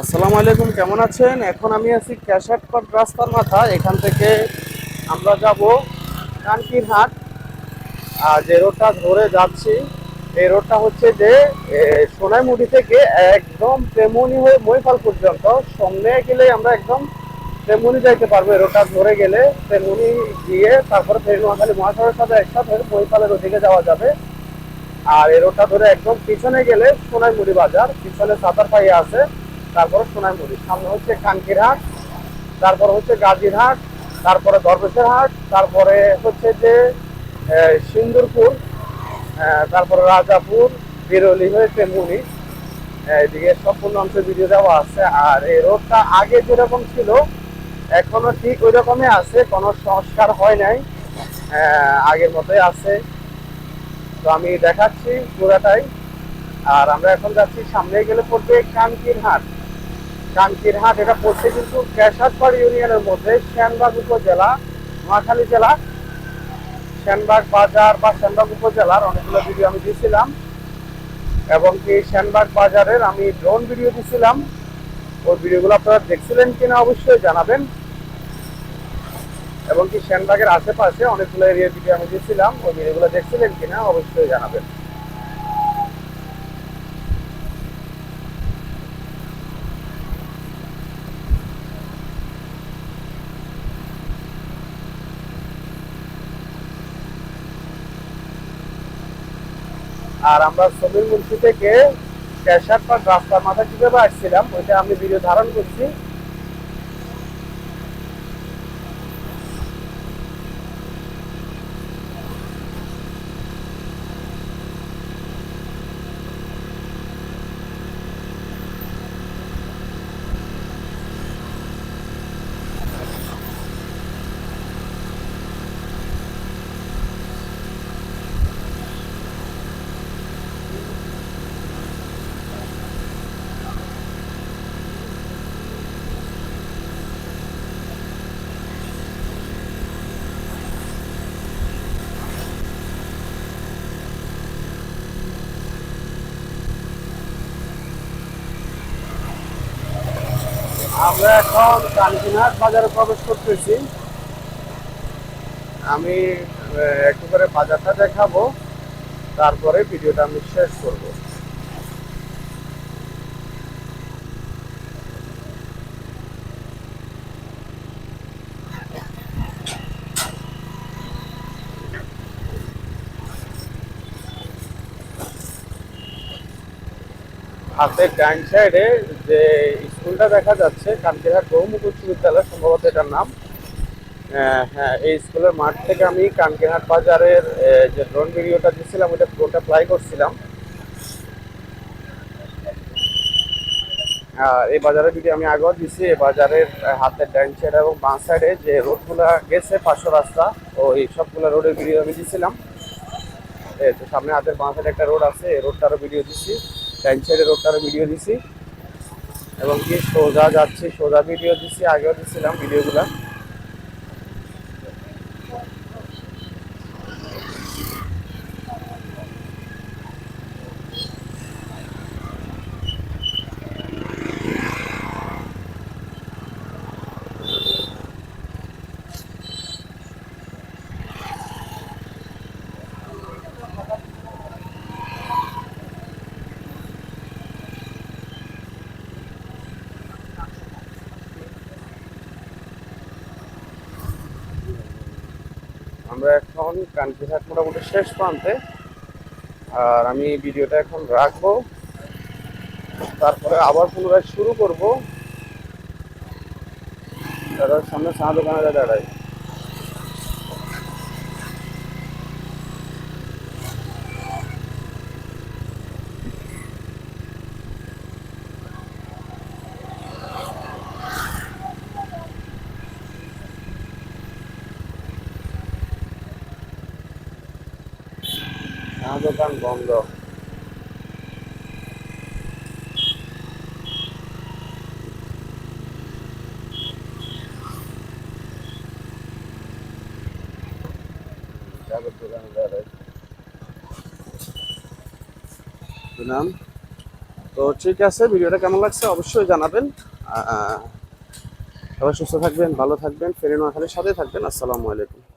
আসসালামু আলাইকুম, কেমন আছেন? এখন আমি আছি ক্যাশাটপাট রাস্তার মাথা, এখান থেকে আমরা যাব কানকির হাট। আর যে রোডটা ধরে যাচ্ছি, এই রোডটা হচ্ছে যে সোনাইমুড়ি থেকে একদম প্রেমনি হয়ে মহিপাল পর্যন্ত। সামনে গেলে আমরা একদম প্রেমনি যাইতে পারব এই রোডটা ধরে গেলে। প্রেমনি গিয়ে তারপরে ফের নোয়াখালী মহাসড়কের সাথে একসাথে মহিপালের ওদিকে যাওয়া যাবে। আর এই রোডটা ধরে একদম পিছনে গেলে সোনাইমুড়ি বাজার, পিছনে সাতার পাইয়ে আছে। তারপরে সোনাইমুড়ি, সামনে হচ্ছে কানকির হাট, তারপর হচ্ছে গাজীর হাট, তারপরে দরবেশের হাট, তারপরে হচ্ছে যে সিন্দুরপুর তারপরে রাজাপুর, বিরলি হয়ে তেমুনি এদিকে সম্পূর্ণ অংশ ভিডিও দেওয়া আছে। আর এই রোডটা আগে যেরকম ছিল, এখনও ঠিক ওই রকমই আছে, কোনো সংস্কার হয় নাই আগের মতোই আছে। তো আমি দেখাচ্ছি পুরাটাই। আর আমরা এখন যাচ্ছি সামনে গেলে পড়বে কানকির হাট। কানকির হাট, এটা পড়ছে কিন্তু কেশাদপাড় ইউনিয়নের মধ্যে শ্যানবাগ উপজেলা, নোয়াখালী জেলা শ্যানবাগ বাজার বা শ্যানবাগ উপজেলার অনেকগুলো ভিডিও আমি দিয়েছিলাম। এবং কি শ্যানবাগ বাজারের আমি ড্রোন ভিডিও দিয়েছিলাম। ওই ভিডিওগুলো আপনারা দেখছিলেন কিনা অবশ্যই জানাবেন। এবং কি শ্যানবাগের আশেপাশে অনেকগুলো এরিয়ার ভিডিও আমি দিয়েছিলাম, ওই ভিডিওগুলো দেখছিলেন কিনা অবশ্যই জানাবেন। আর আমরা সমীর মুন্সি থেকে ক্যাশার পার রাস্তার মাথা কীভাবে আসছিলাম, ওইটা আমি ভিডিও ধারণ করছি। আমরা এখন কানকিনহাট বাজারে প্রবেশ করতেছি। আমি একটু করে বাজারটা দেখাবো, তারপরে ভিডিওটা আমি শেষ করব। হাতের ডাইন সাইডে যে স্কুলটা দেখা যাচ্ছে কান্তিহাট বহুমুখ উচ্চ বিদ্যালয় সম্ভবত এটার নাম। হ্যাঁ এই স্কুলের মাঠ থেকে আমি কানকিরহাট বাজারের যে ড্রোন ভিডিওটা দিয়েছিলাম ওটা ড্রোনটা প্লাই করছিলাম। আর এই বাজারের ভিডিও আমি আগেও দিছি এই বাজারের হাতের ডাইন সাইড এবং বাঁ সাইডে যে রোডগুলা গেছে, পাঁচশো রাস্তা ও এই সবগুলো রোডের ভিডিও আমি দিয়েছিলাম। তো সামনে হাতের বাঁ সাইডে একটা রোড আছে, এই রোডটারও ভিডিও দিছি ডাইন সাইডের রোডটারও ভিডিও দিছি এবং কি সোজা যাচ্ছে সোজা ভিডিও দিচ্ছি আগেও দিচ্ছিলাম ভিডিওগুলা আমরা এখন কান্ট্রিঘাট মোটামুটি শেষ প্রান্তে। আর আমি ভিডিওটা এখন রাখব। তারপরে আবার পুনরায় শুরু করব। দাদার সামনে চা দোকানে দাঁড়াই চা দোকান বন্ধ নাম তো ঠিক আছে, ভিডিওটা কেমন লাগছে অবশ্যই জানাবেন। সবাই সুস্থ থাকবেন, ভালো থাকবেন ফেরে নোয়াখালীর সাথে থাকবেন। আসসালামু আলাইকুম।